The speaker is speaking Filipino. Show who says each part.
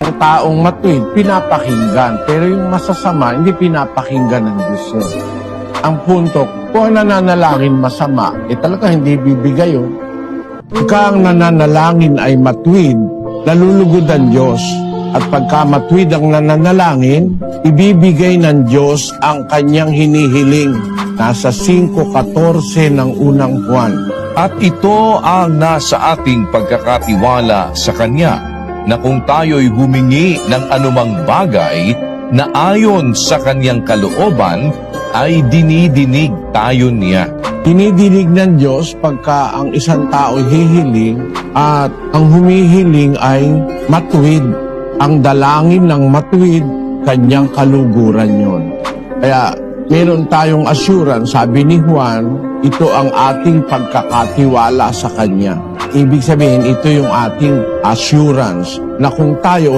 Speaker 1: Ang taong matuwid, pinapakinggan. Pero yung masasama, hindi pinapakinggan ng yun. Ang punto, kung ang nananalangin masama, eh talaga hindi bibigay yun. Pagka ang nananalangin ay matuwid, nalulugod ang Diyos. At pagka matuwid ang nananalangin, ibibigay ng Diyos ang kanyang hinihiling. Nasa 5.14 ng unang buwan.
Speaker 2: At ito ang nasa ating pagkakatiwala sa Kanya, na kung tayo'y humingi ng anumang bagay na ayon sa Kanyang kalooban, ay dinidinig tayo niya.
Speaker 1: Dinidinig ng Diyos pagka ang isang tao hihiling at ang humihiling ay matuwid. Ang dalangin ng matuwid, kanyang kaluguran yon. Kaya meron tayong assurance, sabi ni Juan, ito ang ating pagkakatiwala sa Kanya. Ibig sabihin, ito yung ating assurance na kung tayo